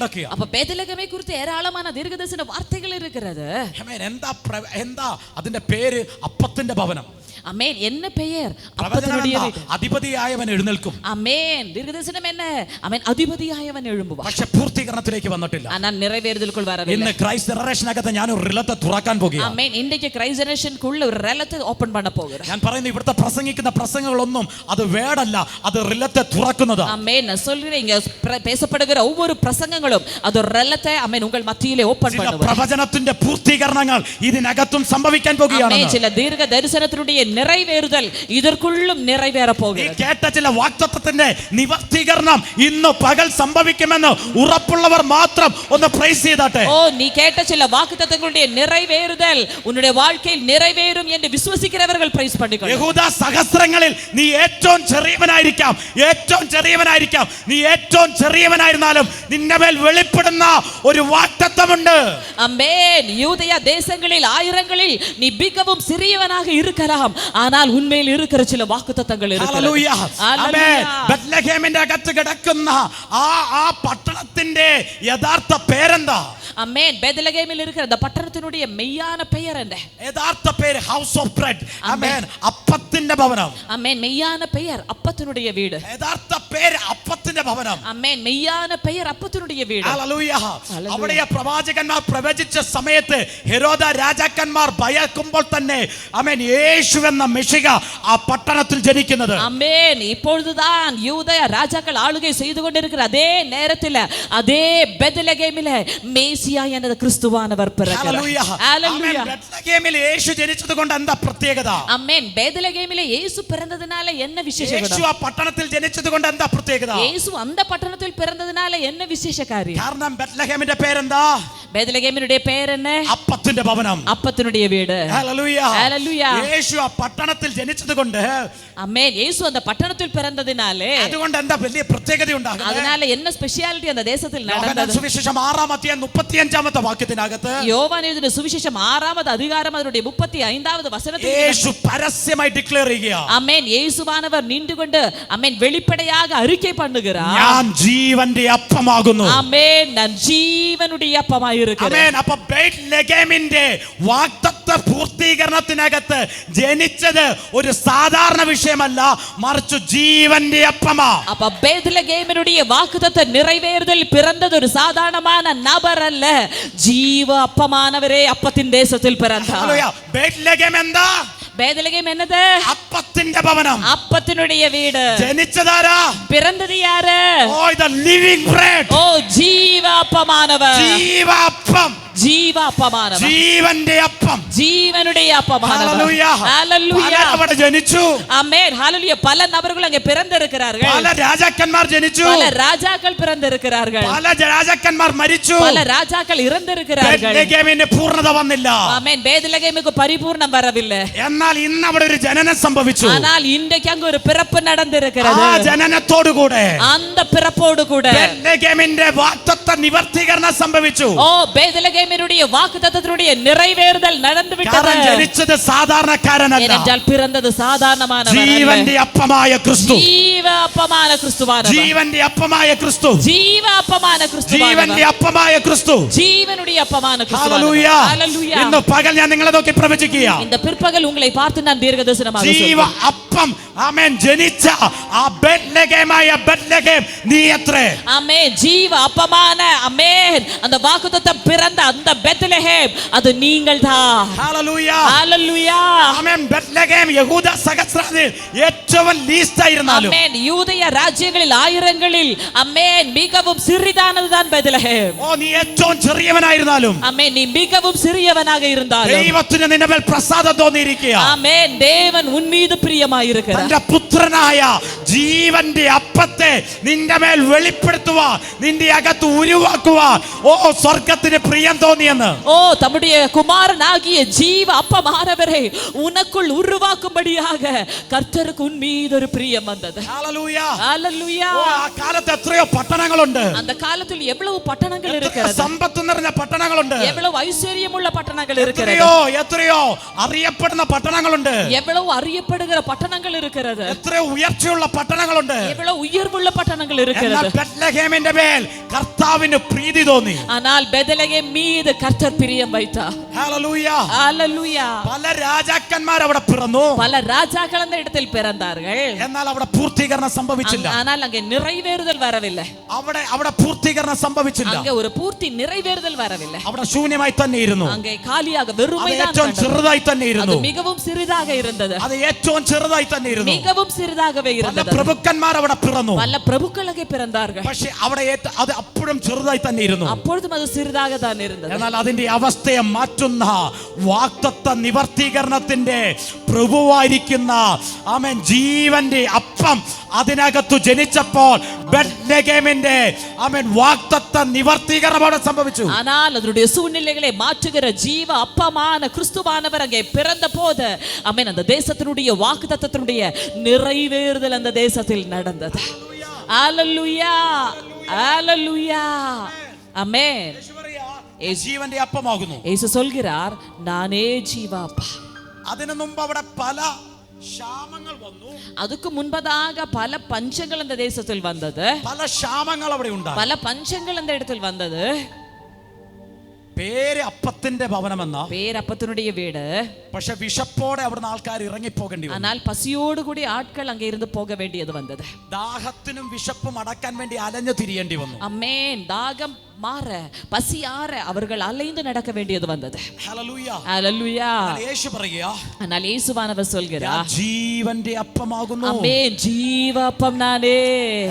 ബേത്ലഹേമത്തിനകത്ത് ഒത്തിരി പ്രവചനങ്ങൾ കിടക്കുക அப்ப பேதலகமை குறித்து ஏராளமான தீர்க்கதரிசன வார்த்தைகள் இருக்கிறது ആമേൻ. എന്താ പ്ര- എന്താ അതിന്റെ പേര് അപ്പത്തിന്റെ ഭവനം அமேன் என்ன பெயர் പ്രവചനം அப்பத்தினுடைய എന്താ? வீடு അധിപതിയായവൻ എഴുന്നേൽക്കും அமேன் தீர்க்கதரிசனம் என்ன அமேன் அதிபதியாயவன் எழும்புவான் പക്ഷെ പൂർത്തീകരണത്തിലേക്ക് വന്നിട്ടില്ല ஆனால் நிறைவேறுதலுக்குள் வரவில்லை ഇന്ന് ക്രൈസ്റ്റ് ജനറേഷനകത്ത് ഞാൻ ഒരു റിലത്തെ തുറക്കാൻ പോകുകയാണ് அமேன் இன்றைக்கு கிரைஸ்ட் ஜெனரேஷனுக்குள்ள ஒரு ரலத்தை ஓபன் பண்ண போகிறேன் ഞാൻ പറയുന്നു ഇവിടുത്തെ പ്രസംഗിക്കുന്ന പ്രസംഗങ്ങളൊന്നും അത് വേടല്ല അത് റിലത്തെ തുറക്കുന്നതാ அமேன் நான் சொல்கிறேன் இங்க பிர- பேசப்படுகிற ஒவ்வொரு பிரசங்கங்களும் அது ஒரு ரலத்தை அமேன் உங்கள் மத்தியிலே ஓபன் ചില பண்ணுவார் പ്രവചനത്തിന്റെ പൂർത്തീകരണങ്ങൾ ഇതിനകത്തും സംഭവിക്കാൻ പോകുകയാണ് அமேன் சில தீர்க்க தரிசனத்தினுடைய നിറവേറുതൽ ഇതർക്കുള്ളും നിറവേറ പോകും കേട്ട ചില വാക്തത്വത്തിന്റെ നിവർത്തീകരണം ഇന്ന് പകൽ സംഭവിക്കുമെന്ന് ഉറപ്പുള്ളവർ മാത്രം ഒന്ന് പ്രൈസ് ചെയ്താട്ടെ. ഓ നീ കേട്ട ചില വാക്തത്വങ്ങളുടെ നിറവേറുതൽ ഉന്നുടെ വാഴ്ക്കയിൽ നിറവേറും എന്ന് വിശ്വസിക്കുന്നവർ പ്രൈസ് പണിക്കും യഹൂദ സഹസ്രങ്ങളിൽ നീ ഏറ്റവും ചെറിയവനായിരിക്കാം. ഏറ്റവും ചെറിയവനായിരിക്കാം. നീ ഏറ്റവും ചെറിയവനായിരുന്നാലും നിന്റെ മേൽ വെളിപ്പെടുന്ന ഒരു വാക്തത്വമുണ്ട്. അമ്മേൻ യൂതയ ദേശങ്ങളിൽ ആയിരങ്ങളിൽ നീ ബിഗവും സിറിയവനാക ഇരുക്കലാം ஆனால் உண்மையில் இருக்கிற சில வாக்குத்தத்தங்கள் ഹല്ലേലൂയ. ആമേൻ. இருக்கிறது ബത്ലഹേമിന്റെ അകത്ത് കിടക്കുന്ന ആ ആ പട്ടണത്തിന്റെ യഥാർത്ഥ പേരെന്താ அம்மேன் பெதலகேமில் இருக்கிற அந்த பட்டணத்தினுடைய மெய்யான பெயர் என்ன യഥാർത്ഥ പേര് ഹൗസ് ഓഫ് ബ്രെഡ് അമേൻ അപ്പത്തിന്റെ ഭവനം அம்மேன் மெய்யான பெயர் அப்பத்தினுடைய வீடு യഥാർത്ഥ പേര് അപ്പത്തിന്റെ ഭവനം அம்மேன் மெய்யான பெயர் அப்பத்தினுடைய വീട് ഹല്ലേലൂയ. അവിടെ ആ പ്രവാചകന്മാർ പ്രവചിച്ച സമയത്ത് ഹെരോദ രാജാക്കന്മാർ ഭയക്കുമ്പോൾ തന്നെ അമേൻ യേശു എന്ന മെഷിക ആ പട്ടണത്തിൽ ജനിക്കുന്നത് அம்மேன் இப்பொழுதுதான் யூத ராஜாக்கள் ஆளுகை செய்து கொண்டிருக்கிற அதே நேரத்தில் அதே മെസ്സിയായ ക്രിസ്തുവാനവർ യേശു ജനിച്ചത് കൊണ്ട് എന്താ പ്രത്യേകത? അമ്മേൻ. ബേദലഗേമിലെ യേശു പിറന്നതിനാലെ എന്ന യേശു ആ പട്ടണത്തിൽ ജനിച്ചത് പ്രത്യേകത? യേശു അന്ത പട്ടണത്തിൽ പിറന്നതിനാലെ വിശേഷ കാര്യം കാരണം ബെത്ലഹേമിന്റെ പേരെന്താ? ബേദലഗേമിനുടെ പേരെന്നെ? അപ്പത്തിന്റെ ഭവനം. അപ്പത്തിനുടേ വീട്. യേശു ആ പട്ടണത്തിൽ ജനിച്ചത് കൊണ്ട്. യേശു അന്ത പട്ടണത്തിൽ പിറന്നതിനാലെ. അതുകൊണ്ട് എന്താ വലിയ പ്രത്യേകത ഉണ്ടാകും അതിനാൽ എന്ന സ്പെഷ്യാലിറ്റി എന്ന ദേശത്തിൽ നടന്നത്? സുവിശേഷം ആറാമത്തെ അധ്യായം മുപ്പത്തി മുപ്പത്തിയഞ്ചാമത്തെ വാക്യത്തിനകത്ത് യോവാൻ സുവിശേഷം ആറാമത് അധികാരം അതിനുடைய മുപ്പത്തി അഞ്ചാമത് വസനത്തിൽ യേശു പരസ്യമായി ഡിക്ലെയർ ചെയ്യുക അമേൻ. യേശുവാനവർ നിന്നുകൊണ്ട് അമേൻ വെളിപ്പെടയാക അറിക്കൈ പണ്ണുകിറാർ ഞാൻ ജീവന്റെ അപ്പമാകുന്നു. അമേൻ. ഞാൻ ജീവനുടെ അപ്പമായിരിക്കുന്നു അമേൻ. അപ്പോൾ ബെയ്റ്റ് ലെഗേമിന്റെ വാഗ്ദത്ത പൂർത്തീകരണത്തിനകത്ത് ജനിച്ചത് ഒരു സാധാരണ വിഷയമല്ല മറിച്ച് ജീവന്റെ അപ്പമാ. അപ്പോൾ ബെയ്ത്ത് ലെഗേമിനുടെ വാഗ്ദത്ത നിറവേറുതൽ പിറന്നത് ഒരു സാധാരണമായ നബറല്ല. അതല്ല ജീവ അപ്പമാനവരെ അപ്പത്തിൻ ദേശത്തിൽ പിറന്താ എന്താ? பேதலகேம் என்னது അപ്പത്തിന്റെ ഭവനം அப்பத்தினுடைய வீடு ജനിച്ചതാരാ பிறந்தது யாரு ഓ ഇത് ലിവിംഗ് ബ്രെഡ് ஓ ஜீவ அப்பமானவர் ജീവ അപ്പം ஜீவ அப்பமானவர் ജീവന്റെ അപ്പം ஜீவனுடைய அப்பமானவர் ഹല്ലേലൂയ. ஹalleluya പലർ അവിടെ ജനിച്ചു ஆமென் ஹalleluya பல நபர்கள் அங்கே பிறந்திருக்கிறார்கள் പല രാജാക്കന്മാർ ജനിച്ചു பல ராஜாக்கள் பிறந்திருக்கிறார்கள் പല രാജാക്കന്മാർ മരിച്ചു பல ராஜாக்கள் இறந்திருக்கிறார்கள் ബേത്ലഹേമിന് പൂർണ്ണത വന്നില്ല ஆமென் பேதலகேமுக்கு பரிபூர்ணம் வரவில்லை എന്നാൽ ഇന്ന് അവിടെ ഒരു ജനനം സംഭവിച്ചു ஆனால் இன்றைக்கு அங்கு ஒரு பிறப்பு ആ நடந்திருக்கிறது ജനനത്തോടുകൂടെ அந்த பிறப்போடு கூட ബേത്ലഹേമിന്റെ വാക്തത്വ നിവർത്തീകരണം സംഭവിച്ചു ஓ பேதலகேமினுடைய வாக்குத்தத்தத்தினுடைய நிறைவேறுதல் நடந்து விட்டது കാരണം ജനിച്ചത് സാധാരണക്കാരനല്ല ஏனென்றால் பிறந்தது சாதாரணமான ജീവന്റെ അപ്പമായ ക്രിസ്തു ஜீவ அப்பமான கிறிஸ்துவானவர் ജീവന്റെ അപ്പമായ ക്രിസ്തു ஜீவ அப்பமான ജീവന്റെ கிறிஸ்துவானவர் അപ്പമായ ക്രിസ്തു ஜீவனுடைய அப்பமான ഹല്ലേലൂയ. கிறிஸ்துவானவர் ஹalleluya ഇന്ന് പകൽ ഞാൻ നിങ്ങളെ നോക്കി പ്രവചിക്കുക இந்த பிற்பகல் உங்களை பார்த்து நான் தீர்க்க தரிசனமாக ജീവ சொல்றேன். അപ്പം ആമേൻ ജനിച്ച ആ ബെത്ലഹേമായ ബെത്ലഹേം നീ എത്രേ ஆமே ஜீவ அப்பமான அமேன் அந்த வாக்குத்தத்தம் பிறந்த அந்த பெத்லஹேம் அது நீங்கள் தான் ഹല്ലേലൂയ. ஹalleluya ആമേൻ ബെത്ലഹേം യഹൂദ സഹസ്രാദിൽ ഏറ്റവും ലീസ്റ്റ് ആയിരുന്നാലും அமேன் யூதய ராஜ்யங்களில் ஆயிரங்களில் அமேன் மிகவும் சிறிதானதுதான் பெத்லஹேம் ഓ നീ ഏറ്റവും ചെറിയവനായിരുന്നാലും அமேன் நீ மிகவும் சிறியவனாக இருந்தாலும் ദൈവത്തിന് നിന്റെ മേൽ പ്രസാദം തോന്നിയിരിക്കുക ஆமென் தேவன் உன் மீது பிரியமாயிருக்கிறார் തന്റെ പുത്രനായ ജീവന്റെ അപ്പത്തെ നിന്റെ മേൽ വെളിപ്പെടുത്തുവാൻ നിന്റെ അകത്ത് ഉരുവാക്കുവാൻ ഓ സ്വർഗത്തിന് പ്രിയം തോന്നിയെന്ന് ஓ தம்முடைய குமாரனாகிய ஜீவ அப்பமானவரை உனக்குள் உருவாக்கும்படியாக கர்த்தருக்கு உன் மீது ஒரு பிரியம் வந்தது ഹല്ലേലൂയ. ஹalleluya ഓ, ആ കാലത്ത് എത്രയോ പട്ടണങ്ങളുണ്ട് அந்த காலத்தில் எவ்வளவு பட்டணங்கள் എത്ര இருக்கிறது സമ്പത്ത് നിറഞ്ഞ പട്ടണങ്ങളുണ്ട് எவ்வளவு ஐஸ்வர்யமுள்ள பட்டணங்கள் இருக்கிறது എത്രയോ എത്രയോ അറിയപ്പെടുന്ന പട്ടണങ്ങളുണ്ട് எவ்வளவு அறியப்படுகிற பட்டணங்கள் இருக்கிறது എത്രയോ ഉയർച്ചയുള്ള പട്ടണങ്ങളുണ്ട് எவ்வளவு உயர்வுள்ள பட்டணங்கள் എന്നാൽ இருக்கிறது ബെത്ലഹേമിന്റെ മേൽ കർത്താവിന് പ്രീതി തോന്നി ஆனால் பெதலகே மீது கர்த்தர் பிரியம் வைத்தார் ഹല്ലേലൂയ. ஹalleluya പല രാജാക്കന്മാർ അവിടെ പിറന്നു பல ராஜாக்கள் அந்த இடத்தில் பிறந்தார்கள் എന്നാൽ അവിടെ പൂർത്തീകരണം സംഭവിച്ചില്ല அங்க- ஆனால் அங்கே நிறைவேறுதல் வரவில்லை അവിടെ അവിടെ പൂർത്തീകരണം സംഭവിച്ചില്ല அங்கே ஒரு பூர்த்தி நிறைவேறுதல் வரவில்லை അവിടെ ശൂന്യമായി തന്നെ ഇരുന്നു அங்கே காலியாக അത് வெறுமைதான் ഏറ്റവും கண்டது. ചെറുതായി തന്നെ அது ഇരുന്നു மிகவும் சிறிதாக இருந்தது അത് ഏറ്റവും ചെറുതായി തന്നെ ഇരുന്നു மிகவும் சிறிதாகவே പല இருந்தது പ്രഭുക്കന്മാർ അവിടെ പിറന്നു பல பிரபுக்களகே பிறந்தார்கள் പക്ഷെ അവിടെ ഏറ്റ- അത് അപ്പോഴും ചെറുതായി തന്നെ ഇരുന്നു அப்பொழுதும் அது சிறிதாக தான் இருந்தது എന്നാൽ അതിന്റെ അവസ്ഥയെ മാറ്റുന്ന വാക്തത്വ നിവർത്തീകരണത്തിന്റെ പ്രഭുവായിരിക്കുന്ന ആമൻ ജീവന്റെ അപ്പം അതിനകത്തു ജനിച്ചപ്പോൾ ബെത്ലഹേമിന്റെ ആമൻ വാക്തത്വ നിവർത്തീകരണം അവിടെ സംഭവിച്ചു ஆனால் அதனுடைய சூழ்நிலைகளை மாற்றுகிற ஜீவ அப்பமான கிறிஸ்துவானவர் அங்கே பிறந்த போது அமேன் அந்த தேசத்தினுடைய வாக்குத்தத்தத்தினுடைய நிறைவேறுதல் அந்த தேசத்தில் நடந்தது ஹalleluya ஹalleluya ஆமென் ജീവന്റെ അപ്പമാകുന്നു இயேசு சொல்கிறார் நானே ஜீவ அப்பா അതിനു മുമ്പ് അവിടെ പല ക്ഷാമങ്ങൾ വന്നു அதுக்கு முன்பதாக பல பஞ்சங்கள் அந்த தேசத்தில் வந்தது പല ക്ഷാമങ്ങൾ അവിടെ ഉണ്ടായി பல பஞ்சங்கள் அந்த இடத்தில் வந்தது പേര് അപ്പത്തിന്റെ ഭവനമെന്ന பேரப்பத்தினுடைய வீடு പക്ഷെ വിശപ്പോടെ അവിടുന്ന് ആൾക്കാർ ഇറങ്ങിപ്പോകേണ്ടി വന്നു ஆனால் பசியோடு கூடி ஆட்கள் அங்கே இருந்து போக வேண்டியது வந்தது ദാഹത്തിനും വിശപ്പും അടക്കാൻ വേണ്ടി അലഞ്ഞു തിരിയേണ്ടി വന്നു அம்மேன் தாகம் மாற பசி ஆற அவர்கள் அலைந்து நடக்க வேண்டியது வந்தது ഹല്ലേലൂയ. அல்லேலூயா എന്നാൽ യേശു പറയുക ஆனால் இயேசுவானவர் ഞാൻ சொல்கிறார் ജീവന്റെ അപ്പമാകുന്നു அம்மேன் ஜீவப்பம் நானே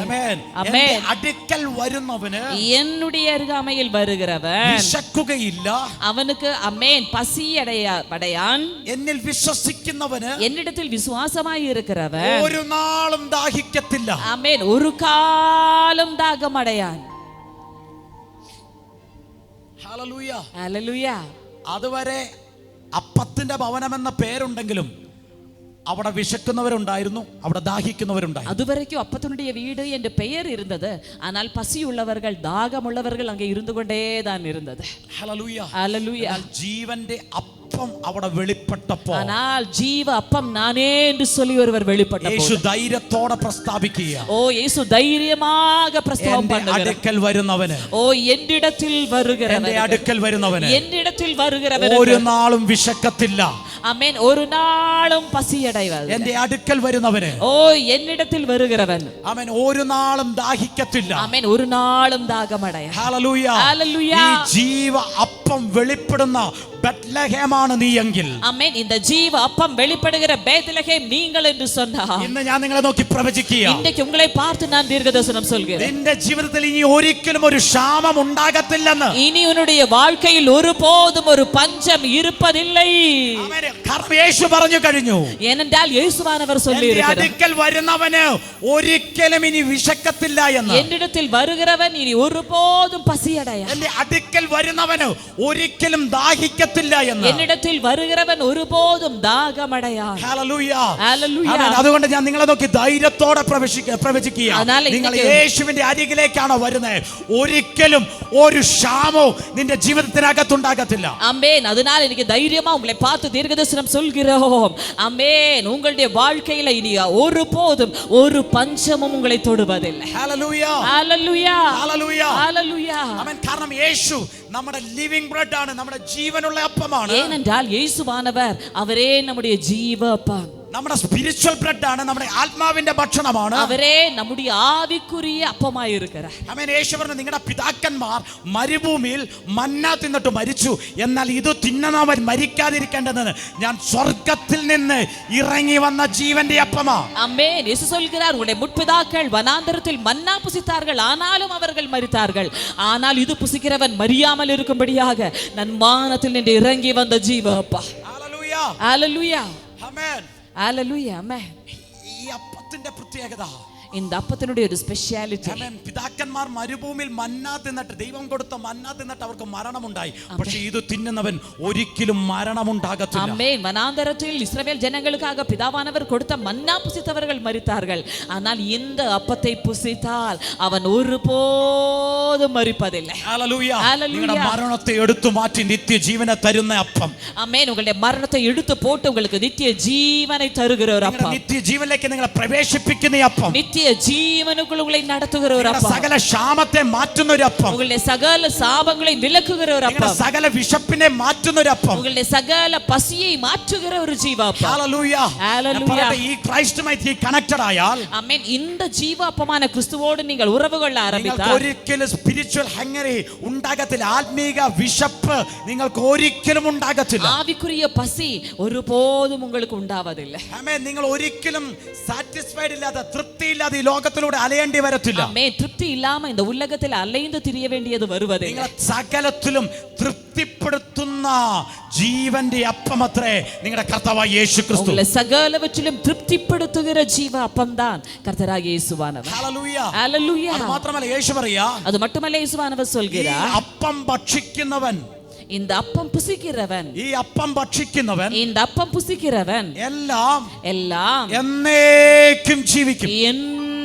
ആമേൻ. ആമേൻ. എന്റെ അടുക്കൽ വരുന്നവന് என்னுடைய அருகாமையில் வருகிறவன் വിശക്കുകയില്ല அவனுக்கு அம்மேன் பசி அடைய அடையான் എന്നിൽ വിശ്വസിക്കുന്നവന് என்னிடத்தில் விசுவாசமாய் இருக்கிறவன் ഒരു നാളും ദാഹിക്കത്തില്ല அம்மேன் ஒரு காலம் தாகம் அடையான் ഹല്ലേലൂയ. அல்லேலூயா അതുവരെ അപ്പത്തിന്റെ ഭവനം എന്ന പേരുണ്ടെങ്കിലും അവിടെ വിശക്കുന്നവരുണ്ടായിരുന്നു അവിടെ ദാഹിക്കുന്നവരുണ്ടായിരുന്നു. അതുവരയ്ക്കും അപ്പത്തിനുടിയ വീട് എന്റെ പേർ ഇരുന്നത്. എന്നാൽ പസിയുള്ളവർകൾ ദാഹമുള്ളവർകൾ അങ്ങ് ഇരുന്നു കൊണ്ടേതാണ് ഇരുന്നത് ജീവന്റെ അപ്പ അവിടെ വെളിപ്പെട്ടപ്പോ ஆனால் ஜீவ அப்பம் நானே என்று சொல்லி ஒருவர் வெளிப்பட்ட യേശു போது, ധൈര്യത്തോടെ പ്രസ്താവിക്കുക ஓ இயேசு தைரியமாக பிரஸ்தாவம் എന്റെ பண்ணுகிறார் അടുക്കൽ വരുന്നവന് ஓ என்னிடத்தில் എന്റെ வருகிறவன் അടുക്കൽ വരുന്നവന് என்னிடத்தில் வருகிறவன் ഒരു നാളും വിശക്കത്തില്ല அமேன் ஒரு நாளும் பசியடைவது എന്റെ അടുക്കൽ വരുന്നവന് ஓ என்னிடத்தில் வருகிறவன் അവൻ ഒരു നാളും ദാഹിക്കത്തില്ല அமேன் ஒரு நாளும் தாகமடைய ഹല്ലേലൂയ. ഹല്ലേലൂയ. ഈ ജീവ അപ്പം വെളിപ്പെടുന്ന ബത്ലഹേമാണ് നീയെങ്കിൽ அமேன் இந்த ஜீவ அப்பம் வெளிப்படுகிற பேத்லகேம் நீங்கள் என்று சொன்னார் ഇന്ന് ഞാൻ നിങ്ങളെ നോക്കി പ്രവചിക്കുക இன்றைக்கு உங்களை பார்த்து நான் தீர்க்கதரிசனம் சொல்கிறேன் നിന്റെ ജീവിതത്തിൽ ഇനി ഒരിക്കലും ഒരു ക്ഷാമം ഉണ്ടാകത്തില്ലെന്ന് இனி உன்னுடைய வாழ்க்கையில் ஒருபோதும் ஒரு பஞ்சம் இருப்பதில்லை അവന് കാരണം യേശു പറഞ്ഞു കഴിഞ്ഞു ஏனென்றால் இயேசுவானவர் சொல்லி എന്റെ இருக்கிறார் അടുക്കൽ വരുന്നവന് ഒരിക്കലും ഇനി വിശക്കത്തില്ല എന്ന് என்னிடத்தில் வருகிறவன் இனி ஒருபோதும் பசியடைய എന്റെ അടുക്കൽ വരുന്നവന് ഒരിക്കലും ദാഹിക്കത്തില്ല എന്ന് என்னிடத்தில் வருகிறவன் ஒருபோதும் தாகமடையான் ഹല്ലേലൂയ. ഹല്ലേലൂയ. ആമേൻ. അതുകൊണ്ട് ഞാൻ നിങ്ങളെ നോക്കി ധൈര്യത്തോടെ പ്രവേശിക്ക പ്രവചിക്കുക അതിനാൽ നിങ്ങൾ ഇന്നത്തെ- യേശുവിന്റെ അരികിലേക്കാണോ വരുന്നത് ഒരിക്കലും ഒരു ക്ഷാമവും നിന്റെ ജീവിതത്തിനകത്തുണ്ടാകത്തില്ല அம்மேன் அதனால் எனக்கு தைரியமா உங்களை பார்த்து தீர்க்கதரிசனம் சொல்கிறோம் அம்மேன் உங்களுடைய வாழ்க்கையில இனி ஒருபோதும் ஒரு பஞ்சமும் உங்களை தொடுவதில்லை ഹല്ലേലൂയ. ஹalleluya ഹല്ലേലൂയ. ஹalleluya ആമേൻ. കാരണം യേശു നമ്മുടെ ലിവിംഗ് ബ്രെഡ് ആണ് നമ്മുടെ ജീവനുള്ള അപ്പമാണ് ഏനെന്റാൽ യേശുവാനവർ അവരേ നമ്മുടെ ജീവ അപ്പം നമ്മുടെ സ്പിരിച്വൽ ബ്രെഡ് ആണ് നമ്മുടെ ആത്മാവിന്റെ ഭക്ഷണമാണ് அவரே நம்முடைய ஆவிக்குரிய அப்பமாய் இருக்கிறார் അമേൻ യേശു പറഞ്ഞു നിങ്ങളുടെ പിതാക്കന്മാർ മരുഭൂമിയിൽ മന്ന തിന്നിട്ട് മരിച്ചു എന്നാൽ ഇത് തിന്നവൻ മരിക്കാതിരിക്കേണ്ടതെന്ന് ഞാൻ സ്വർഗത്തിൽ നിന്ന് ഇറങ്ങി വന്ന ജീവന്റെ അപ്പമാ அம்மேன் இயேசு சொல்கிறார் உங்களுடைய முற்பிதாக்கள் வனாந்தரத்தில் மன்னா புசித்தார்கள் ஆனாலும் அவர்கள் மரித்தார்கள் ஆனால் இது புசிக்கிறவன் மரியாமல் இருக்கும்படியாக நான் வானத்தில் நின்று இறங்கி வந்த ஜீவ அப்பா ഹല്ലേലൂയ. ஹalleluya ആമേൻ. ഈ അപ്പത്തിന്റെ പ്രത്യേകത இந்த அப்பத்தினுடைய ஒரு ஸ்பெஷாலிட்டி ആമേൻ. പിതാക്കന്മാർ മരുഭൂമിയിൽ മന്ന തിന്നിട്ട് ദൈവം കൊടുത്ത മന്ന തിന്നിട്ട് അവർക്ക് മരണമുണ്ടായി പക്ഷെ ഇത് തിന്നുന്നവൻ ഒരിക്കലും മരണമുണ്ടാകത്തില്ല அம்மேன் வனாந்தரத்தில் இஸ்ரவேல் ஜனங்களுக்காக பிதாவானவர் கொடுத்த மன்னா புசித்தவர்கள் மரித்தார்கள் ஆனால் இந்த அப்பத்தை புசித்தால் அவன் ஒருபோதும் மரிப்பதில்லை ഹല്ലേലൂയ. ഹല്ലേലൂയ. നിങ്ങളുടെ മരണത്തെ എടുത്തു മാറ്റി നിത്യജീവനെ തരുന്ന അപ്പം அம்மேன் உங்களுடைய மரணத்தை எடுத்து போட்டு உங்களுக்கு நித்திய ஜீவனை தருகிற ஒரு നിങ്ങളുടെ அப்பம் നിത്യജീവനിലേക്ക് നിങ്ങളെ പ്രവേശിപ്പിക്കുന്ന ഈ അപ്പം நித்திய ஜீவனுக்குள் உங்களை நடத்துகிற ஒரு നിങ്ങളുടെ அப்பம் സകല ക്ഷാമത്തെ മാറ്റുന്ന ഒരു അപ്പം உங்களுடைய சகல சாபங்களை விலக்குகிற ஒரு നിങ്ങളുടെ அப்பம் സകല വിശപ്പിനെ മാറ്റുന്ന ഒരു അപ്പം உங்களுடைய சகல பசியை மாற்றுகிற ஒரு ஜீவாப்பம் ഹല്ലേലൂയ. ഹല്ലേലൂയ. ഞാൻ പറയട്ടെ, ഈ ക്രൈസ്റ്റുമായി കണക്റ്റഡ് ആയാൽ அம்மேன் இந்த ஜீவாப்பமான கிறிஸ்துவோடு நீங்கள் உறவு கொள்ள നിങ്ങൾക്ക് ஆரம்பித்தால் ഒരിക്കലും സ്പിരിച്വൽ ഹങ്ങറി ഉണ്ടാകത്തില്ല ആത്മീക വിശപ്പ് നിങ്ങൾക്ക് ഒരിക്കലും ഉണ്ടാകത്തില്ല ஆவிக்குரிய பசி ஒருபோதும் உங்களுக்கு உண்டாவதில்லை ആമേൻ നിങ്ങൾ ഒരിക്കലും സാറ്റിസ്ഫൈഡ് ഇല്ലാതെ തൃപ്തിയില്ലാതെ ഈ ലോകത്തിലൂടെ അലയേണ്ടി വരത്തില്ല ஆமே திருப்தி இல்லாம இந்த உலகத்தில் அலைந்து திரிய வேண்டியது வருவதில்லை നിങ്ങളെ സകലത്തിലും തൃപ്തിപ്പെടുത്തുന്ന ജീവന്റെ അപ്പമത്രേ നിങ്ങളുടെ കർത്താവായ യേശു ക്രിസ്തു உங்களை சகலவற்றிலும் திருப்திப்படுத்துகிற ஜீவ அப்பம்தான் கர்த்தராக இயேசுவானவர் ഹല്ലേലൂയ. ஹalleluya അത് മാത്രമല്ല യേശു പറയാ அது மட்டுமல்ல இயேசுவானவர் ഈ சொல்கிறார் അപ്പം ഭക്ഷിക്കുന്നവൻ இந்த அப்பம் புசிக்கிறவன் ഈ അപ്പം ഭക്ഷിക്കുന്നവൻ இந்த அப்பம் புசிக்கிறவன் എല്ലാം எல்லாம் എന്നേക്കും ജീവിക്കും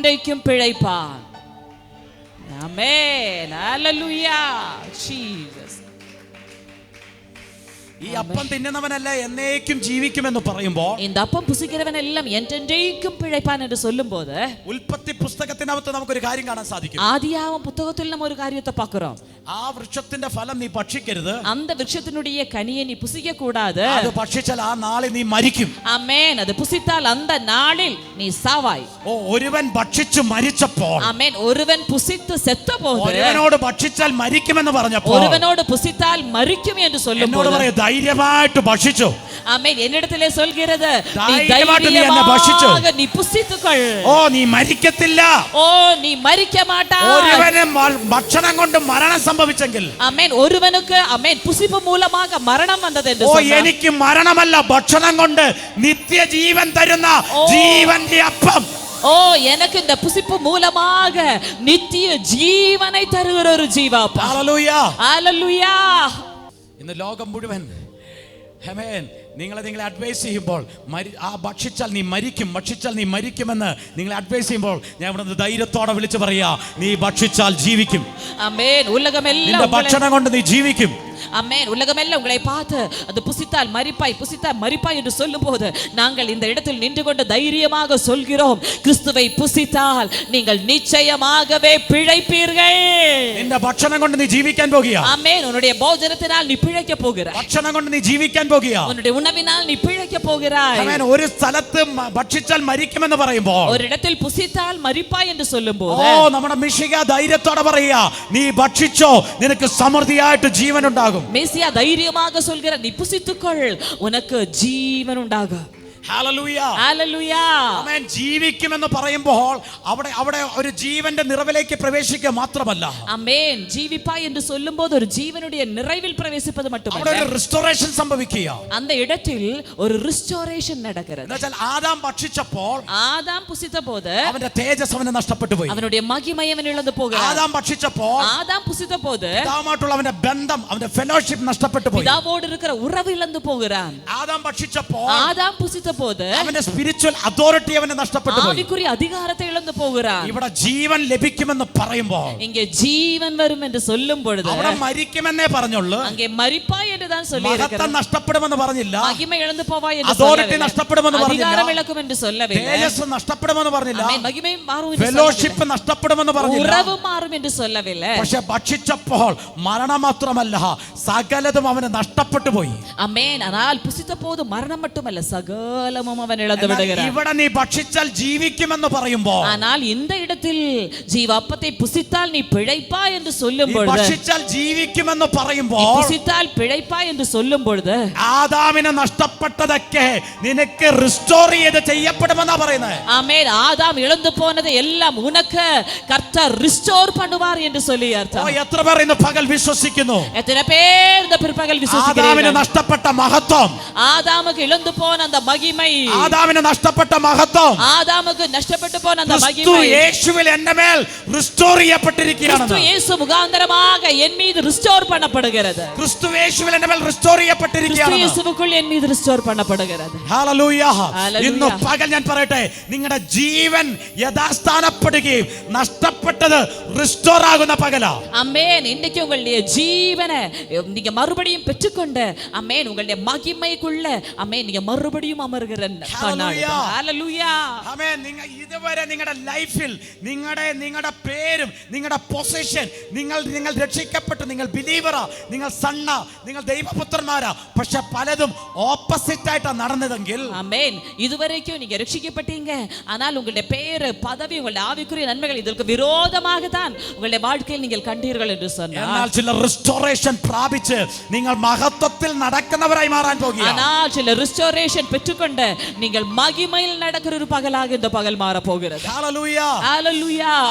என்றைக்கும் பிழைப்பான் ஆமென் ஹalleluya ஜீசஸ் ഈ അപ്പം തിന്നുന്നവനല്ല എന്നേക്കും ജീവിക്കുമെന്ന് പറയുമ്പോ இந்த அப்பம் புசிக்கிறவன் எல்லாம் என்றென்றைக்கும் பிழைப்பான் என்று சொல்லும்போது ഉൽപ്പത്തി പുസ്തകത്തിനകത്ത് നമുക്കൊരു കാര്യം കാണാൻ സാധിക്കും ஆதியாகமம் புத்தகத்தில் நம்ம ஒரு காரியத்தை பார்க்கிறோம் ആ വൃക്ഷത്തിന്റെ ഫലം നീ ഭക്ഷിക്കരുത് அந்த விருட்சத்தினுடைய கனியை நீ புசிக்க கூடாது അത് ഭക്ഷിച്ചാൽ ആ നാളിൽ നീ മരിക്കും ஆமென் அது புசித்தால் அந்த நாளில் நீ சாவாய் ഓ ഒരുവൻ ഭക്ഷിച്ചു മരിച്ചപ്പോൾ ஆமென் ஒருவன் புசித்து செத்த போது ഒരുവനോട് ഭക്ഷിച്ചാൽ മരിക്കുമെന്ന് പറഞ്ഞപ്പോൾ ஒருவனோடு புசித்தால் மறிக்கும் என்று சொல்லும் എന്നോട് போது പറയും ധൈര്യമായിട്ട് ഭക്ഷിച്ചു ஆமென் என்னிடத்திலே சொல்கிறது நீ தைரியமாட்டு நீ என்னை பட்சிச்சு. தைரியமாக நீ புசித்துக்கொள் ഓ നീ മരിക്കത്തില്ല ஓ நீ மறிக்க மாட்டாய் ഒരുവന് മ- ഭക്ഷണം കൊണ്ട് മരണം സംഭവിച്ചെങ്കിൽ அமேன் ஒருவனுக்கு அமேன் புசிப்பு மூலமாக மரணம் வந்தது என்று ഓ சொன்னார். എനിക്ക് മരണമല്ല ഭക്ഷണം കൊണ്ട് നിത്യജീവൻ തരുന്ന ഓ. ജീവന്റെ അപ്പം ஓ எனக்கு இந்த புசிப்பு மூலமாக நித்திய ஜீவனை தருகிற ஒரு ஜீவாப்பா ഹല്ലേലൂയ. ஹalleluya ഇന്ന് ലോകം മുഴുവൻ ഹെമേൻ നിങ്ങളെ നിങ്ങളെ അഡ്വൈസ് ചെയ്യുമ്പോൾ മരി ആ ഭക്ഷിച്ചാൽ നീ മരിക്കും ഭക്ഷിച്ചാൽ നീ മരിക്കുമെന്ന് നിങ്ങളെ അഡ്വൈസ് ചെയ്യുമ്പോൾ ഞാൻ ഇവിടുന്ന് ധൈര്യത്തോടെ വിളിച്ചു പറയാ നീ ഭക്ഷിച്ചാൽ ജീവിക്കും. ഭക്ഷണം കൊണ്ട് നീ ജീവിക്കും. அமேன் உலகமெல்லாம் உங்களை பார்த்து அது புசித்தால் மரிப்பாய் புசித்தால் மரிப்பாய் என்று சொல்லும்போது நாங்கள் இந்த இடத்தில் நின்று கொண்டு தைரியமாக சொல்கிறோம் கிறிஸ்துவை புசித்தால் நீங்கள் நிச்சயமாகவே பிழைப்பீர்கள் നിന്റെ ഭക്ഷണം കൊണ്ട് നീ ജീവിക്കാൻ പോകുക அமேன் உன்னுடைய போஜனத்தினால் நீ பிழைக்க போகிறாய் ഭക്ഷണം കൊണ്ട് നീ ജീവിക്കാൻ പോകുക உன்னுடைய உணவினால் நீ பிழைக்க போகிறாய் ഹെമേൻ ഒരു സ്ഥലത്ത് മ- ഭക്ഷിച്ചാൽ മരിക്കുമെന്ന് പറയുമ്പോൾ ஒரு இடத்தில் புசித்தால் மரிப்பாய் என்று சொல்லும் ഓ போது നമ്മുടെ മിഷിക ധൈര്യത്തോടെ പറയുക നീ ഭക്ഷിച്ചോ നിനക്ക് സമൃദ്ധിയായിട്ട് ജീവൻ உண்டாகும். மேசியா தைரியமாக சொல்கிற நீ புசித்துக்கொள் உனக்கு ஜீவன் உண்டாகும். ജീവിക്കുമെന്ന് പറയുമ്പോൾ അവിടെ അവിടെ ഒരു ജീവന്റെ നിറവിലേക്ക് പ്രവേശിക്കുക മാത്രമല്ല. അമേൻ ജീവിപ്പായി എന്ന് ചൊല്ലുമ്പോൾ ഒരു ജീവനുടേ നിറവിൽ പ്രവേശിപ്പത് മറ്റുമല്ല അവിടെ ഒരു റിസ്റ്റോറേഷൻ സംഭവിക്കുക. അന്ത ഇടത്തിൽ ഒരു റിസ്റ്റോറേഷൻ നടക്കരുത്. എന്നുവെച്ചാൽ ആദാം ഭക്ഷിച്ചപ്പോൾ ആദാം പുസിത്തപ്പോൾ അവന്റെ തേജസ് അവനെ നഷ്ടപ്പെട്ടു പോയി. അവനുടേ മഹിമയ അവനുള്ളത് പോകുക ആദാം ഭക്ഷിച്ചപ്പോൾ ആദാം പുസിത്തപ്പോൾ പിതാവുമായിട്ടുള്ള അവന്റെ ബന്ധം അവന്റെ ഫെലോഷിപ്പ് നഷ്ടപ്പെട്ടു പോയി. പിതാവോട് ഇരിക്കുന്ന ഉറവ് ഇളന്നു പോകുക ആദാം ഭക്ഷിച്ചപ്പോൾ ആദാം പുസിത്തപ്പോൾ போது അവന്റെ സ്പിരിച്വൽ അതോറിറ്റി അവന് നഷ്ടപ്പെട്ടു പോയി ஆவிக்குரிய அதிகாரத்தை இழந்து போகிறான் ഇവിടെ ജീവൻ ലഭിക്കുമെന്ന് പറയുമ്പോൾ இங்கே ஜீவன் வரும் என்று சொல்லும் பொழுது അവിടെ മരിക്കുമെന്നേ പറഞ്ഞുള്ളൂ அங்கே மரிப்பாய் என்றுதான் சொல்லி മഹത്വം இருக்கிறார் നഷ്ടപ്പെടുമെന്ന് പറഞ്ഞില്ല மகிமை இழந்து போவாய் என்று അതോറിറ്റി சொல்லவில்லை. നഷ്ടപ്പെടുമെന്ന് പറഞ്ഞില്ല அதிகாரம் இழக்கும் என்று சொல்லவில்லை തേജസ് നഷ്ടപ്പെടുമെന്ന് പറഞ്ഞില്ല ஆமென். மகிமை மாறும் என்று ഫെലോഷിപ്പ് നഷ്ടപ്പെടുമെന്ന് சொல்லவில்லை. പറഞ്ഞില്ല உறவு மாறும் என்று சொல்லவில்லை പക്ഷെ ഭക്ഷിച്ചപ്പോൾ മരണം മാത്രമല്ല സകലതും അവന് നഷ്ടപ്പെട്ടു പോയി அமேன் ஆனால் புசித்த போது மரணம் மட்டுமல்ல சகலமும் அவன் இழந்து എന്നാൽ விடுகிறான் ഇവിടെ നീ ഭക്ഷിച്ചാൽ ജീവിക്കുമെന്ന് പറയുമ്പോൾ ஆனால் இந்த இடத்தில் ஜீவாப்பத்தை புசித்தால் நீ பிழைப்பாய் என்று சொல்லும் നീ பொழுது ഭക്ഷിച്ചാൽ ജീവിക്കുമെന്ന് நீ പറയുമ്പോൾ புசித்தால் பிழைப்பாய் என்று சொல்லும் பொழுது ആദാമിന് നഷ്ടപ്പെട്ടതൊക്കെ നിനക്ക് റിസ്റ്റോർ ചെയ്ത് ചെയ്യപ്പെടുമെന്നാ പറയുന്നത് ஆமென் ஆதாம் இழந்து போனதை எல்லாம் உனக்கு கர்த்தர் ரிஸ்டோர் பண்ணுவார் என்று சொல்லி ഓ அர்த்தம் എത്ര പേർ ഇന്ന് പകൽ വിശ്വസിക്കുന്നു எத்தனை பேர் இந்த பிற்பகல் ആദാമിന് விசுவாசிக்கிறீர்கள் നഷ്ടപ്പെട്ട മഹത്വം ஆதாமுக்கு இழந்து போன அந்த மகிமை மகிமை ആദാമിന് നഷ്ടപ്പെട്ട മഹത്വം ஆதாமுக்கு நஷ்டப்பட்டு போன அந்த ക്രിസ്തു மகிமை യേശുവിൽ എന്റെ മേൽ റിസ്റ്റോർ ചെയ്യപ്പെട്ടിരിക്കുകയാണ് கிறிஸ்து இயேசு முகாந்தரமாக என் மீது ரிஸ்டோர் பண்ணப்படுகிறது ക്രിസ്തു യേശുവിൽ എന്റെ മേൽ റിസ്റ്റോർ கிறிஸ்து ചെയ്യപ്പെട്ടിരിക്കുകയാണ് இயேசுவுக்குள் என் மீது ரிஸ்டோர் பண்ணப்படுகிறது ഹല്ലേലൂയ. ഹല്ലേലൂയ. ഇന്ന് പകൽ ഞാൻ പറയട്ടെ നിങ്ങളുടെ ജീവൻ യഥാസ്ഥാനപ്പെടുകയും നഷ്ടപ്പെട്ടത് റിസ്റ്റോർ ആകുന്ന പകല அம்மேன் இன்னைக்கு உங்களுடைய ஜீவனை நீங்க மறுபடியும் பெற்றுக்கொண்டு அம்மேன் உங்களுடைய மகிமைக்குள்ள அம்மேன் நீங்க மறுபடியும் அமர்கிற நாள். Hallelujah. Hallelujah. ആമേ നിങ്ങൾ ഇതുവരെ നിങ്ങളുടെ ലൈഫിൽ നിങ്ങളുടെ നിങ്ങളുടെ പേരും നിങ്ങളുടെ പൊസിഷൻ നിങ്ങൾ നിങ്ങൾ രക്ഷിക്കപ്പെട്ടു നിങ്ങൾ ബിലീവറാ നിങ്ങൾ സണ്ണ നിങ്ങൾ ദൈവപുത്രന്മാരാ പക്ഷെ പലതും ഓപ്പോസിറ്റ് ആയിട്ടാണ് നടന്നതെങ്കിൽ ஆமென் இதுவரைக்கும் நீங்க ரட்சிக்கப்பட்டீங்க ஆனால் உங்களுடைய பேரு பதவி உங்களுடைய ஆவிக்குரிய நன்மைகள் இதற்கு விரோதமாக தான் உங்களுடைய வாழ்க்கையில் நீங்கள் கண்டீர்கள் என்று சொன்னார் എന്നാൽ ചില റിസ്റ്റോറേഷൻ പ്രാപിച്ച് നിങ്ങൾ മഹത്വത്തിൽ നടക്കുന്നവരായി മാറാൻ പോകുക ஆனால் சில ரிஸ்டோரேஷன் பெற்றுக்கொண்ட நீங்கள் மகிமையில் நடக்கிற ஒரு பகலாக இந்த பகல் மாற போகிறது ஹalleluya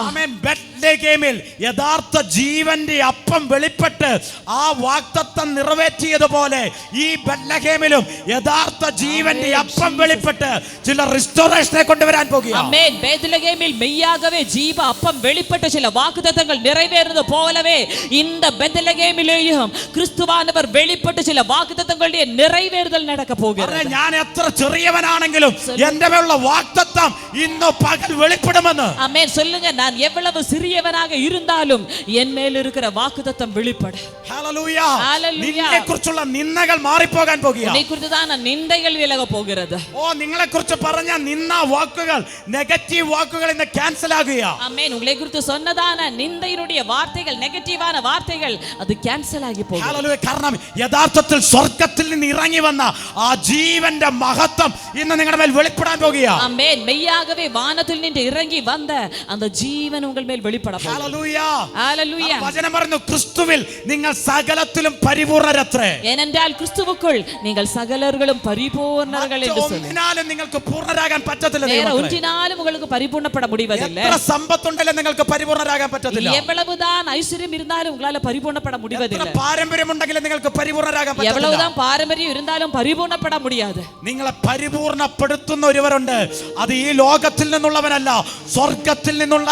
ആമേൻ ബെത്ലെഹേമിൽ യഥാർത്ഥ ജീവന്റെ അപ്പം വെളിപ്പെട്ട് ആ വാക്തത്വം നിറവേറ്റിയതുപോലെ ഈ ബെത്ലഹേമിലും യഥാർത്ഥ ജീവന്റെ അപ്പം വെളിപ്പെട്ട് ചില റിസ്റ്റോറേഷനെ കൊണ്ടുവരാൻ പോകുക அம்மேன் பேத்லகேமில் மெய்யாகவே ஜீவ அப்பம் வெளிப்பட்ட சில வாக்குத்தத்தங்கள் நிறைவேறது போலவே இந்த பெத்லகேமிலேயும் கிறிஸ்துவானவர் வெளிப்பட்ட சில வாக்குத்தத்தங்களுடைய நிறைவேறுதல் நடக்க പറഞ്ഞേ, போகிறது ഞാൻ എത്ര ചെറിയവനാണെങ്കിലും എന്റെ മേലുള്ള വാക്തത്വം ഇന്ന് പകൽ വെളിപ്പെടുമെന്ന് அம்மேன் சொல்லுங்க நான் எவ்வளவு சிறியவனாக இருந்தாலும் என் மேல் இருக்கிற வாக்குத்தத்தம் வெளிப்பட ഹല്ലേലൂയ. ഹല്ലേലൂയ. നിന്നെക്കുറിച്ചുള്ള നിന്ദകൾ മാറിപ്പോകാൻ പോകുക உன்னை குறித்து தான் நான் நிந்தைகள் விலக போகிறது ഓ നിങ്ങളെ കുറിച്ച് പറഞ്ഞ നിന്ന വാക്കുകൾ നെഗറ്റീവ് വാക്കുകൾ ഇന്ന് ക്യാൻസൽ ആകുക அம்மேன் உங்களை குறித்து சொன்னதான நிந்தையினுடைய வார்த்தைகள் நெகட்டிவான வார்த்தைகள் அது கேன்சல் ஆகி போகும் ഹല്ലേലൂയ. കാരണം യഥാർത്ഥത്തിൽ സ്വർഗത്തിൽ നിന്ന് ഇറങ്ങി വന്ന ആ ജീവന്റെ മഹത്വം ഇന്ന് നിങ്ങളുടെ മേൽ വെളിപ്പെടാൻ പോകുക அம்மேன் மெய்யாகவே வானத்தில் நின்று இறங்கி வந்த அந்த ஜீவன் உங்கள் மேல் வெளிப்பட போகிறது ഹല്ലേലൂയ. ஹalleluya വചനം പറഞ്ഞു ക്രിസ്തുവിൽ നിങ്ങൾ സകലത്തിലും പരിപൂർണരത്രേ ஏனென்றால் கிறிஸ்துவுக்குள் நீங்கள் சகலர்களும் பரிபூர்ணர்கள் என்று சொல்லு ഒന്നിനാലും നിങ്ങൾക്ക് പൂർണ്ണരാകാൻ പറ്റത്തില്ല வேற ദൈവമക്കളെ. ஒன்றினாலும் உங்களுக்கு பரிபூர்ணப்பட முடிவதில்லை എത്ര സമ്പത്തുണ്ടെങ്കിലും നിങ്ങൾക്ക് പരിപൂർണരാകാൻ പറ്റത്തില്ല எவ்வளவுதான் ஐஸ்வர்யம் இருந்தாலும் உங்களால பரிபூர்ணப்பட എത്ര முடிவதில்லை പാരമ്പര്യമുണ്ടെങ്കിലും നിങ്ങൾക്ക് പരിപൂർണരാകാൻ പറ്റത്തില്ല எவ்வளவுதான் பாரம்பரியம் இருந்தாலும் பரிபூர்ணப்பட முடியாது നിങ്ങളെ പരിപൂർണപ്പെടുത്തുന്ന ഒരുവരുണ്ട് അത് ഈ ലോകത്തിൽ നിന്നുള്ളവനല്ല സ്വർഗത്തിൽ നിന്നുള്ള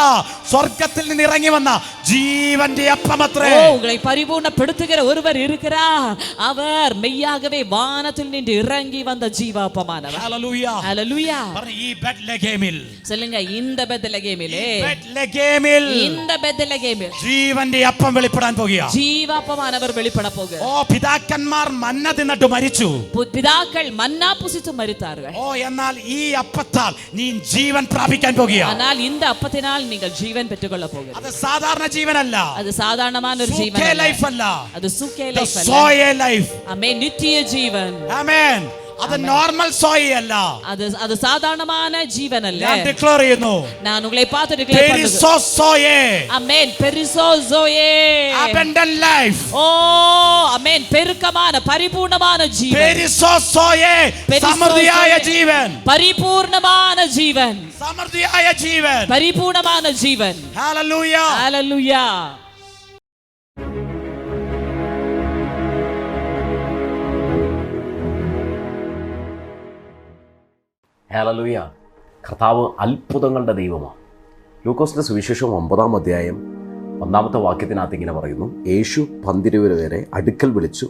സ്വർഗത്തിൽ നിന്ന് ഇറങ്ങി വന്ന ജീവന്റെ അപ്പമത്രേ ஓ உங்களை பரிபூர்ணப்படுத்துகிற ஒருவர் இருக்கிறார் அவர் மெய்யாகவே வானத்தில் நின்று இறங்கி வந்த ஜீவாப்பமானவர் ഹല്ലേലൂയ. ஹalleluya പറഞ്ഞ് ഈ ബെത്ലെഹേമിൽ சொல்லுங்க இந்த பெத்லகேமிலே ബെത്ലെഹേമിൽ இந்த பெத்லகேமில் ജീവന്റെ അപ്പം വെളിപ്പെടാൻ പോകുക ஜீவாப்பமானவர் வெளிப்பட போகிறார் ഓ പിതാക്കന്മാർ മന്ന തിന്നിട്ട് മരിച്ചു பு- பிதாக்கள் மன்னா மறுத்தார்கள் ஓ என்னால் ஈ அப்பத்தால் நீ ஜீவன் பிராபிக்கன் போகியா ஆனால் இந்த அப்பத்தினால் நீங்கள் ஜீவன் பெற்றுக்கொள்ள போகிறது அது சாதாரண ஜீவன் அல்ல அது சாதாரணமான ஒரு ஜீவன் லைஃப் அல்ல அது சுக்கே லைஃப் அல்ல சோயே லைஃப் ஆமென் நித்திய ஜீவன் ஆமென் അത് നോർമൽ സോയിൽ അല്ല അത് അത് സാധാരണമായ ജീവനല്ല ഞാൻ ഡിക്ലെയർ ചെയ്യുന്നു ഞാൻ ഉങ്ങളെ പാത്ത് ഡിക്ലെയർ ചെയ്യുന്നു പെരിസോ സോയേ ആമേൻ പെരിസോ സോയേ അബണ്ടന്റ് ലൈഫ് ഓ ആമേൻ പെരുക്കമാണ് പരിപൂർണമായ ജീവൻ പെരിസോ സോയേ സമൃദ്ധിയായ ജീവൻ പരിപൂർണമായ ജീവൻ സമൃദ്ധിയായ ജീവൻ പരിപൂർണമായ ജീവൻ ഹല്ലേലൂയ ഹല്ലേലൂയ ഹേളലുയ കർത്താവ് അത്ഭുതങ്ങളുടെ ദൈവമാണ്. ലൂക്കോസിന്റെ സുവിശേഷം ഒമ്പതാം അധ്യായം ഒന്നാമത്തെ വാക്യത്തിനകത്ത് ഇങ്ങനെ പറയുന്നു യേശു പന്തിരുവര് വരെ അടുക്കൽ വിളിച്ചു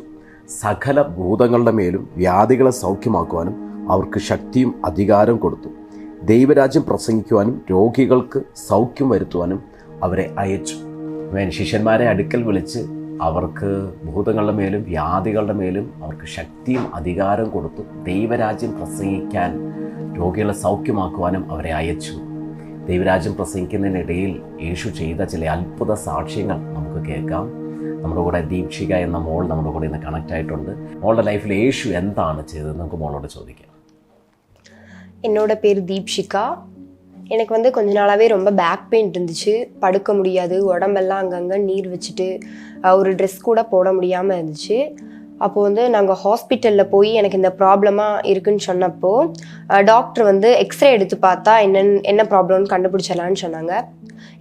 സകല ഭൂതങ്ങളുടെ മേലും വ്യാധികളെ സൗഖ്യമാക്കുവാനും അവർക്ക് ശക്തിയും അധികാരവും കൊടുത്തു. ദൈവരാജ്യം പ്രസംഗിക്കുവാനും രോഗികൾക്ക് സൗഖ്യം വരുത്തുവാനും അവരെ അയച്ചു. അവൻ ശിഷ്യന്മാരെ അടുക്കൽ വിളിച്ച് അവർക്ക് ഭൂതങ്ങളുടെ മേലും വ്യാധികളുടെ മേലും അവർക്ക് ശക്തിയും അധികാരവും കൊടുത്തു. ദൈവരാജ്യം പ്രസംഗിക്കാൻ രോഗികളെ സൗഖ്യമാക്കുവാനും അവരെ അയച്ചു ദൈവരാജ്യം പ്രസംഗിക്കുന്നതിനിടയിൽ യേശു ചെയ്ത ചില അത്ഭുത സാക്ഷ്യങ്ങൾ നമുക്ക് കേൾക്കാം നമ്മുടെ കൂടെ ദീപ്ഷിക എന്ന മോൾ നമ്മുടെ കൂടെ ഇന്ന് കണക്റ്റ് ആയിട്ടുണ്ട് മോളുടെ ലൈഫിൽ യേശു എന്താണ് ചെയ്തത് നമുക്ക് മോളോട് ചോദിക്കാം என்னோட பேர் தீப்ஷிகா எனக்கு வந்து கொஞ்ச நாளாகவே ரொம்ப பேக் பெயின் இருந்துச்சு படுக்க முடியாது உடம்பெல்லாம் அங்கங்கே நீர் வச்சுட்டு அஹ், ஒரு ட்ரெஸ் கூட போட முடியாமல் இருந்துச்சு அப்போது வந்து நாங்கள் ஹாஸ்பிட்டலில் போய் எனக்கு இந்த ப்ராப்ளமாக இருக்குன்னு சொன்னப்போ டாக்டர் வந்து எக்ஸ்ரே எடுத்து பார்த்தா என்னென்னு என்ன ப்ராப்ளம்னு கண்டுபிடிச்சிடலான்னு சொன்னாங்க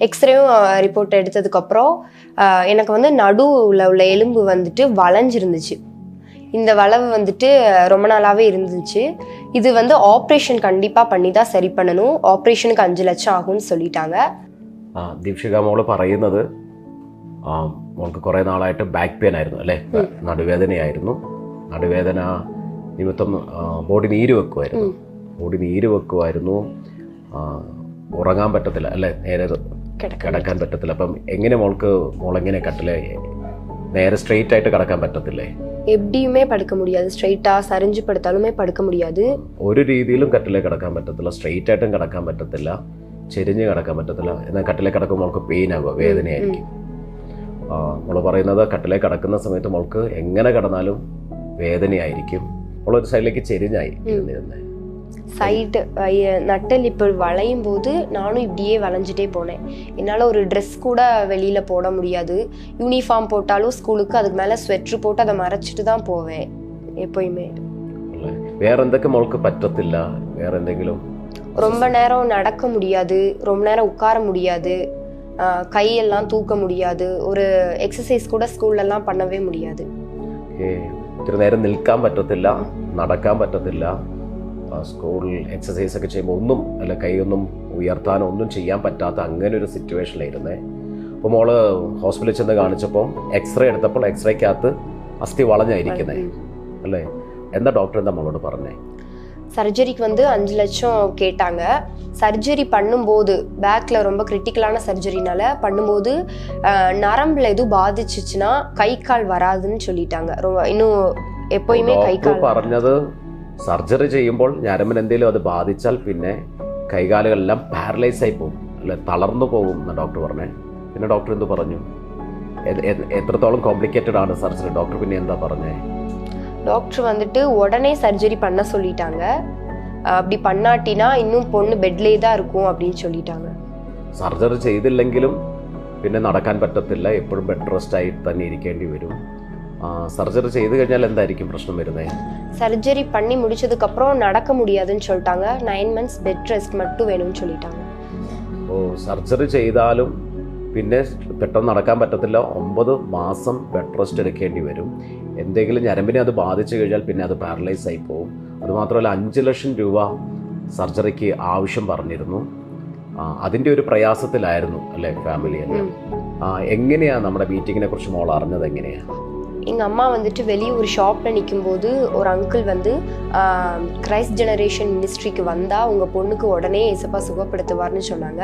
எக்ஸ்ரேயும் ரிப்போர்ட் எடுத்ததுக்கப்புறம் அஹ், எனக்கு வந்து நடுவில் உள்ள எலும்பு வந்துட்டு வளைஞ்சிருந்துச்சு இந்த வளவு வந்துட்டு ரொம்ப நாளாகவே இருந்துச்சு இது வந்து ஆப்ரேஷன் கண்டிப்பாக பண்ணி தான் சரி பண்ணணும் ஆப்ரேஷனுக்கு அஞ்சு லட்சம் ஆகும்னு சொல்லிட்டாங்க ആ ദീക്ഷിക മോള് പറയുന്നത് ആ, മോൾക്ക് കുറേ നാളായിട്ട് ബാക്ക് പെയിൻ ആയിരുന്നു അല്ലേ നടുവേദനയായിരുന്നു നടുവേദന നിമിത്തം ആ, ബോഡി നീര് വെക്കുമായിരുന്നു ബോഡി നീര് വെക്കുമായിരുന്നു ആ, ഉറങ്ങാൻ പറ്റത്തില്ല അല്ലേ നേരെ കിടക്കാൻ പറ്റത്തില്ല അപ്പം എങ്ങനെ മോൾക്ക് മോളെങ്ങനെ കട്ടിലെ നേരെ സ്ട്രെയിറ്റ് ആയിട്ട് കിടക്കാൻ പറ്റത്തില്ലേ எப்படியுமே படுக்க முடியாது ஸ்ட்ரைட்டாக சரிஞ்சு படுத்தாலுமே படுக்க முடியாது ഒരു രീതിയിലും കട്ടിലേ കിടക്കാൻ പറ്റത്തില്ല സ്ട്രെയിറ്റ് ആയിട്ടും കിടക്കാൻ പറ്റത്തില്ല ചെരിഞ്ഞ് കിടക്കാൻ പറ്റത്തില്ല എന്നാൽ കട്ടിലേ കിടക്കുമ്പോൾ മോൾക്ക് പെയിൻ ആകുക വേദനയായിരിക്കും ആ, മോള് പറയുന്നത് കട്ടിലേ കിടക്കുന്ന സമയത്ത് മോൾക്ക് എങ്ങനെ കിടന്നാലും വേദനയായിരിക്കും മോളൊരു സൈഡിലേക്ക് ചെരിഞ്ഞായി ഇരുന്നിരുന്നേ சைடு நட்டல் இப்போ வளையும் போது நானும் இப்படியே வளைஞ்சிட்டே போனேன் என்னால் ஒரு ட்ரெஸ் கூட வெளியில் போட முடியாது யூனிஃபார்ம் போட்டாலும் ஸ்கூலுக்கு அதுக்கு மேலே ஸ்வெட்ரு போட்டு அதை மறைச்சிட்டு தான் போவேன் எப்போயுமே അല്ലേ വേറെ എന്തൊക്കെ മോൾക്ക് പറ്റത്തില്ല വേറെ എന്തെങ്കിലും ரொம்ப நேரம் நடக்க முடியாது ரொம்ப நேரம் உட்கார முடியாது ஆஹ் கையெல்லாம் தூக்க முடியாது ஒரு எக்ஸசைஸ் கூட ஸ்கூல்லலாம் பண்ணவே முடியாது ഏ, ഇത്തിരി നേരം നിൽക്കാൻ പറ്റത്തില്ല നടക്കാൻ പറ്റത്തില്ല ആ, സ്കൂളിൽ എക്സസൈസ് ഒക്കെ ചെയ്യുമ്പോൾ ഒന്നും അല്ല കൈയൊന്നും ഉയർത്താനോ ഒന്നും ചെയ്യാൻ പറ്റാത്ത അങ്ങനെ ഒരു സിറ്റുവേഷനിലായിരുന്നേ അപ്പോൾ മോള് ഹോസ്പിറ്റലിൽ ചെന്ന് കാണിച്ചപ്പോൾ എക്സ്റേ എടുത്തപ്പോൾ എക്സ്റേക്കകത്ത് അസ്ഥി വളഞ്ഞായിരിക്കുന്നേ അല്ലേ എന്താ ഡോക്ടർ എന്താ മോളോട് പറഞ്ഞേ சர்ஜரிக்கு வந்து அஞ்சு லட்சம் கேட்டாங்க சர்ஜரி பண்ணும்போது பேக்ல ரொம்ப கிரிட்டிக்கலான சர்ஜரினால பண்ணும்போது ஆஹ் நரம்புல எதுவும் பாதிச்சுச்சுன்னா கை கால் வராதுன்னு சொல்லிட்டாங்க ரொம்ப இன்னும் எப்போயுமே கை ഡോക്ടർ கால் പറഞ്ഞത് സർജറി ചെയ്യുമ്പോൾ ഞരമ്പിന് എന്തെങ്കിലും അത് ബാധിച്ചാൽ പിന്നെ കൈകാലുകളെല്ലാം പാരലൈസ് ആയി പോകും അല്ലെ തളർന്നു പോകും എന്ന് ഡോക്ടർ പറഞ്ഞേ പിന്നെ ഡോക്ടർ എന്ത് പറഞ്ഞു എ- എ- എത്രത്തോളം കോംപ്ലിക്കേറ്റഡ് ആണ് സർജറി ഡോക്ടർ പിന്നെ എന്താ പറഞ്ഞേ டாக்டர் வந்துட்டு உடனே சர்ஜரி பண்ண சொல்லிட்டாங்க ஆஹ் அப்படி பண்ணாட்டினா இன்னும் பொண்ணு பெட்லேயே தான் இருக்கும் அப்படின்னு சொல்லிட்டாங்க സർജറി ചെയ്തില്ലെങ്കിലും പിന്നെ നടക്കാൻ പറ്റത്തില്ല എപ്പോഴും ബെഡ് റെസ്റ്റ് ആയി തന്നെ ഇരിക്കേണ്ടി വരും സർജറി ചെയ്ത് കഴിഞ്ഞാൽ എന്തായിരിക്കും പ്രശ്നം വരുന്നത് சர்ஜரி பண்ணி முடிச்சதுக்கப்புறம் நடக்க முடியாதுன்னு சொல்லிட்டாங்க நைன் மந்த்ஸ் பெட் ரெஸ்ட் மட்டும் வேணும்னு சொல்லிட்டாங்க ഓ സർജറി ചെയ്താലും പിന്നെ പെട്ടെന്ന് നടക്കാൻ പറ്റത്തില്ല. ഒമ്പത് മാസം ബെഡ് റെസ്റ്റ് എടുക്കേണ്ടി വരും. എന്തെങ്കിലും ഞരമ്പിനെ അത് ബാധിച്ചു കഴിഞ്ഞാൽ പിന്നെ അത് പാരലൈസ് ആയി പോകും. അതുമാത്രമല്ല അഞ്ച് ലക്ഷം രൂപ സർജറിക്ക് ആവശ്യം പറഞ്ഞിരുന്നു. അതിന്റെ ഒരു പ്രയാസത്തിലായിരുന്നു അല്ലേ ഫാമിലി എല്ലാം? എങ്ങനെയാണ് എങ്ങനെയാ നമ്മുടെ മീറ്റിങ്ങിനെ കുറിച്ച് മോൾ അറിഞ്ഞത് എങ്ങനെയാ? எங்கள் அம்மா வந்துட்டு வெளியே ஒரு ஷாப்பில் நிற்கும்போது ஒரு அங்கிள் வந்து கிரைஸ்ட் ஜெனரேஷன் மினிஸ்ட்ரிக்கு வந்தால் உங்கள் பொண்ணுக்கு உடனே ஏசப்பா சுகப்படுத்துவார்னு சொன்னாங்க.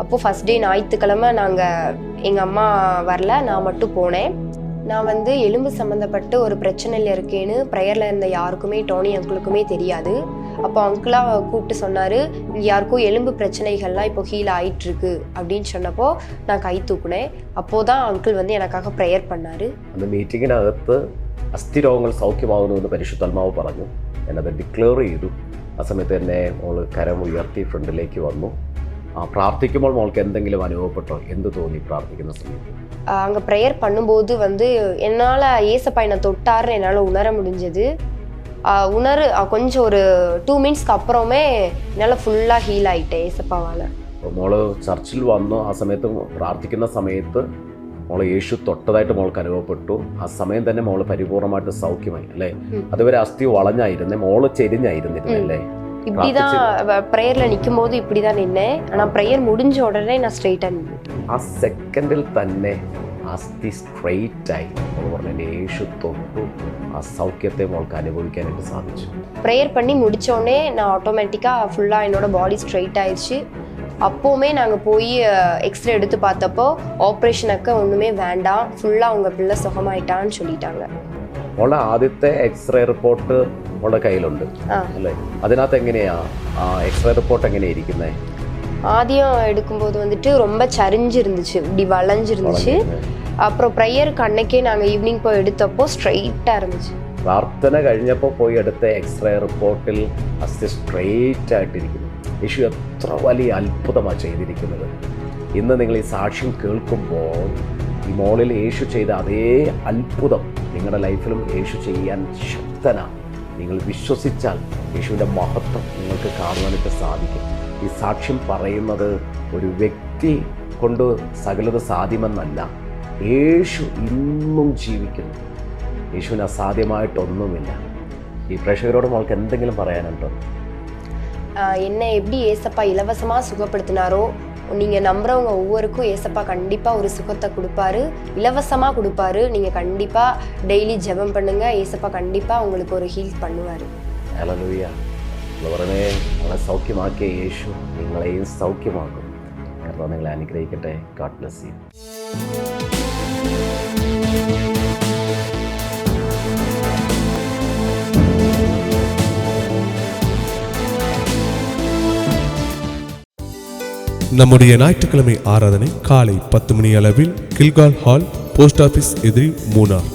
அப்போது ஃபஸ்ட் டே ஞாயிற்றுக்கிழமை நாங்கள் எங்கள் அம்மா வரல நான் மட்டும் போனேன். நான் வந்து எலும்பு சம்மந்தப்பட்டு ஒரு பிரச்சனையில் இருக்கேன்னு ப்ரேயரில் இருந்த யாருக்குமே டோனி அங்கிளுக்குமே தெரியாது. அப்போ அங்கிளாக கூப்பிட்டு சொன்னார் இங்கே யாருக்கும் எலும்பு பிரச்சனைகள்லாம் இப்போ ஹீல் ஆயிட்டுருக்கு அப்படின்னு சொன்னப்போ நான் கை தூக்குனேன் அப்போது தான் அங்கிள் வந்து எனக்காக ப்ரேயர் பண்ணார் അന്ന് മീറ്റിങ്ങിനകത്ത് അസ്ഥിരോഗങ്ങൾ സൗഖ്യമാകുന്നുവെന്ന് പരിശുദ്ധാത്മാവ് പറഞ്ഞു ഞാനത് ഡിക്ലെയർ ചെയ്തു ആ സമയത്ത് തന്നെ മോൾ കരം ഉയർത്തി ഫ്രണ്ടിലേക്ക് വന്നു ആ പ്രാർത്ഥിക്കുമ്പോൾ മോൾക്ക് എന്തെങ്കിലും അനുഭവപ്പെട്ടോ എന്ത് തോന്നി പ്രാർത്ഥിക്കുന്ന സമയത്ത് அங்கே ப்ரேயர் பண்ணும்போது வந்து என்னால் ஏசப்பா என்னை தொட்டாருன்னு என்னால் உணர முடிஞ்சது உணர ஆஹ் கொஞ்சம் ஒரு டூ மினிட்ஸ்க்கு அப்புறமே என்னால் ஃபுல்லாக ஹீல் ஆகிட்டேன் ஏசப்பாவால் അപ്പോൾ മോള് ചർച്ചിൽ വന്നു ആ സമയത്ത് പ്രാർത്ഥിക്കുന്ന സമയത്ത് മോളെ യേശു തൊട്ടതായിട്ട് മോൾക്ക് അനുഭവപ്പെട്ടു ആ സമയം തന്നെ മോള് പരിപൂർണമായിട്ട് സൗഖ്യമായി അല്ലേ ഉം. അതുവരെ അസ്ഥി വളഞ്ഞായിരുന്നേ മോള് ചെരിഞ്ഞായിരുന്നിരുന്നല്ലേ இப்படி தான் ப்ரேயரில் நிற்கும் போது இப்படி தான் நின்னேன் ஆனால் ப்ரேயர் முடிஞ்ச உடனே நான் ஸ்ட்ரெயிட்டாக நின்னேன் ആ സെക്കൻഡിൽ തന്നെ അസ്ഥി സ്ട്രെയിറ്റ് ആയി മോള് പറഞ്ഞു "എന്നെ യേശു തൊട്ടു ആ സൗഖ്യത്തെ മോൾക്ക് അനുഭവിക്കാനായിട്ട് സാധിച്ചു ப்ரேயர் பண்ணி முடிச்ச உடனே நான் ஆட்டோமேட்டிக்காக ஃபுல்லாக என்னோட பாடி ஸ்ட்ரெயிட் ஆயிடுச்சு அப்போவுமே நாங்கள் போய் எக்ஸ்ரே எடுத்து பார்த்தப்போ ஆப்ரேஷனுக்கு ஒன்றுமே வேண்டாம் ஃபுல்லாக உங்கள் பிள்ளை சுகமாயிட்டான்னு சொல்லிட்டாங்க മോളെ ആദ്യത്തെ എക്സ്റേ റിപ്പോർട്ട് മോളുടെ കയ്യിലുണ്ട് ആ അല്ലേ അതിനകത്ത് എങ്ങനെയാ ആ എക്സ്റേ റിപ്പോർട്ട് എങ്ങനെയാ ഇരിക്കുന്നത് ஆதியம் எடுக்கும்போது வந்துட்டு ரொம்ப சரிஞ்சு இருந்துச்சு இப்படி வளைஞ்சிருந்துச்சு அப்புறம் ப்ரேயருக்கு அன்னைக்கே நாங்கள் ஈவினிங் போய் எடுத்தப்போ ஸ்ட்ரைட்டாக இருந்துச்சு പ്രാർത്ഥന കഴിഞ്ഞപ്പോൾ പോയി എടുത്ത എക്സ്റേ റിപ്പോർട്ടിൽ അസ്ഥി സ്ട്രെയിറ്റ് ആയിട്ടിരിക്കുന്നു യേശു എത്ര വലിയ അത്ഭുതമാണ് ചെയ്തിരിക്കുന്നത് ഇന്ന് നിങ്ങൾ ഈ സാക്ഷ്യം കേൾക്കുമ്പോൾ ഈ മോളിൽ യേശു ചെയ്ത അതേ അത്ഭുതം നിങ്ങളുടെ ലൈഫിലും യേശു ചെയ്യാൻ ശക്തനാണ് നിങ്ങൾ വിശ്വസിച്ചാൽ യേശുവിൻ്റെ മഹത്വം നിങ്ങൾക്ക് കാണുവാനായിട്ട് സാധിക്കും ഈ സാക്ഷ്യം പറയുന്നത് ഒരു വ്യക്തി കൊണ്ട് സകലത് സാധ്യമെന്നല്ല യേശു ഇന്നും ജീവിക്കുന്നു യേശുവിന് അസാധ്യമായിട്ടൊന്നുമില്ല ഈ പ്രേക്ഷകരോട് മോൾക്ക് എന്തെങ്കിലും പറയാനുണ്ടോ ஆஹ் என்னை எப்படி ஏசப்பா இலவசமாக சுகப்படுத்தினாரோ நீங்கள் நம்புறவங்க ஒவ்வொருக்கும் ஏசப்பா கண்டிப்பாக ஒரு சுகத்தை கொடுப்பாரு இலவசமாக கொடுப்பாரு நீங்கள் கண்டிப்பாக டெய்லி ஜெபம் பண்ணுங்க ஏசப்பா கண்டிப்பாக உங்களுக்கு ஒரு ஹீல் பண்ணுவார் ഹല്ലേലൂയ ഉള്ളവരനെ നിങ്ങളെ സൗഖ്യമാക്കിയ യേശു നിങ്ങളെയും സൗഖ്യമാക്കും കാരണം നിങ്ങളെ അനുഗ്രഹിക്കട്ടെ ഗാഡ് ബ്ലസ് യു நம்முடைய ஞாயிற்றுக்கிழமை ஆராதனை காலை பத்து மணி அளவில் கில்கால் ஹால் போஸ்ட் ஆபீஸ் எதிரி மூணார்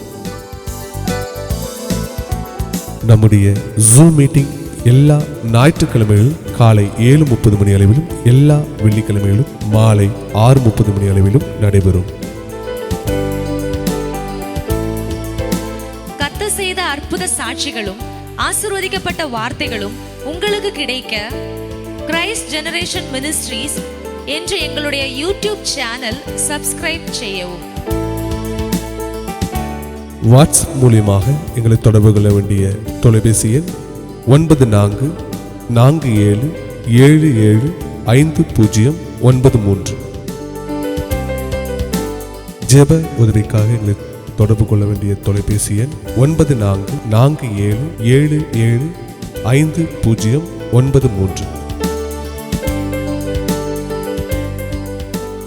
நம்முடைய ஜூம் மீட்டிங் எல்லா ஞாயிற்றுக்கிழமைகளிலும் காலை ஏழு முப்பது மணி அளவிலும் எல்லா வெள்ளிக்கிழமைகளிலும் மாலை ஆறு முப்பது மணி அளவிலும் நடைபெறும். கத்த செய்த அற்புத சாட்சிகளும் ஆசீர்வதிக்கப்பட்ட வார்த்தைகளும் உங்களுக்கு கிடைக்க கிரைஸ்ட் ஜெனரேஷன் மினிஸ்ட்ரீஸ் என்ற எங்களுடைய யூடியூப் சேனல் சப்ஸ்கிரைப் செய்யவும். வாட்ஸ்அப் மூலியமாக எங்களை தொடர்பு கொள்ள வேண்டிய தொலைபேசி எண் ஒன்பது நான்கு நான்கு ஏழு ஏழு ஏழு ஐந்து பூஜ்ஜியம் ஒன்பது மூன்று. ஜெப உதவிக்காக எங்களை தொடர்பு கொள்ள வேண்டிய தொலைபேசி எண் ஒன்பது நான்கு நான்கு ஏழு ஏழு ஏழு ஐந்து பூஜ்ஜியம் ஒன்பது மூன்று.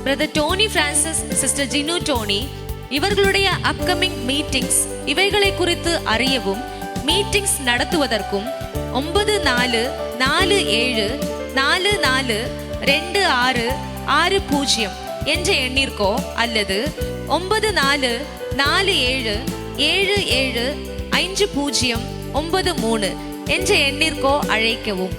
Brother Tony Francis sister Jinu Tony இவர்களுடைய அப்கமிங் மீட்டிங்ஸ் இவைகளை குறித்து அறியவும் மீட்டிங்ஸ் நடத்துவதற்கும் ஒன்பது நாலு நாலு ஏழு நாலு நாலு ரெண்டு ஆறு ஆறு பூஜ்ஜியம் என்ற எண்ணிற்கோ அல்லது ஒன்பது நாலு நாலு ஏழு ஏழு ஏழு ஐந்து பூஜ்ஜியம் ஒன்பது மூணு என்ற எண்ணிற்கோ அழைக்கவும்.